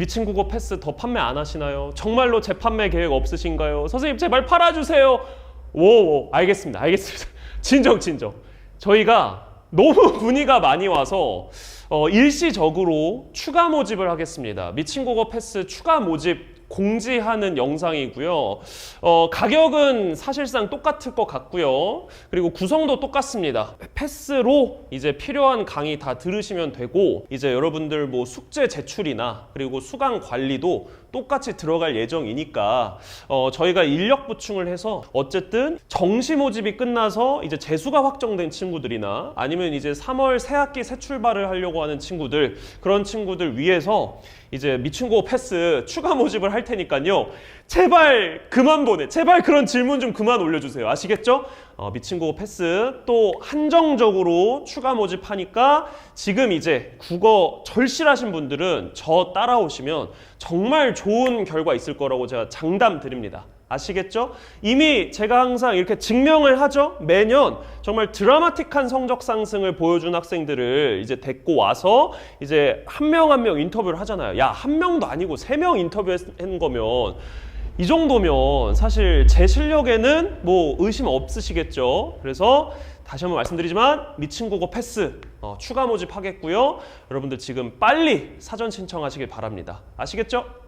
미친 국어 패스 더 판매 안 하시나요? 정말로 재판매 계획 없으신가요? 선생님 제발 팔아주세요. 오, 알겠습니다. 알겠습니다. 진정 진정. 저희가 너무 문의가 많이 와서 어, 일시적으로 추가 모집을 하겠습니다. 미친 국어 패스 추가 모집 공지하는 영상이고요. 어, 가격은 사실상 똑같을 것 같고요. 그리고 구성도 똑같습니다. 패스로 이제 필요한 강의 다 들으시면 되고 이제 여러분들 뭐 숙제 제출이나 그리고 수강 관리도 똑같이 들어갈 예정이니까 어, 저희가 인력 보충을 해서 어쨌든 정시 모집이 끝나서 이제 재수가 확정된 친구들이나 아니면 이제 3월 새 학기 새 출발을 하려고 하는 친구들 그런 친구들 위해서 이제 미친고 패스 추가 모집을 할 테니까요. 제발 그만 보내. 제발 그런 질문 좀 그만 올려주세요. 아시겠죠? 어, 미친고 패스 또 한정적으로 추가 모집하니까 지금 이제 국어 절실하신 분들은 저 따라오시면 정말 좋은 결과 있을 거라고 제가 장담 드립니다. 아시겠죠? 이미 제가 항상 이렇게 증명을 하죠. 매년 정말 드라마틱한 성적 상승을 보여준 학생들을 이제 데리고 와서 이제 한명 한 명 인터뷰를 하잖아요. 야, 한 명도 아니고 세 명 인터뷰한 거면 이 정도면 사실 제 실력에는 뭐 의심 없으시겠죠. 그래서 다시 한번 말씀드리지만 미친 국어 패스 어, 추가 모집하겠고요. 여러분들 지금 빨리 사전 신청하시길 바랍니다. 아시겠죠?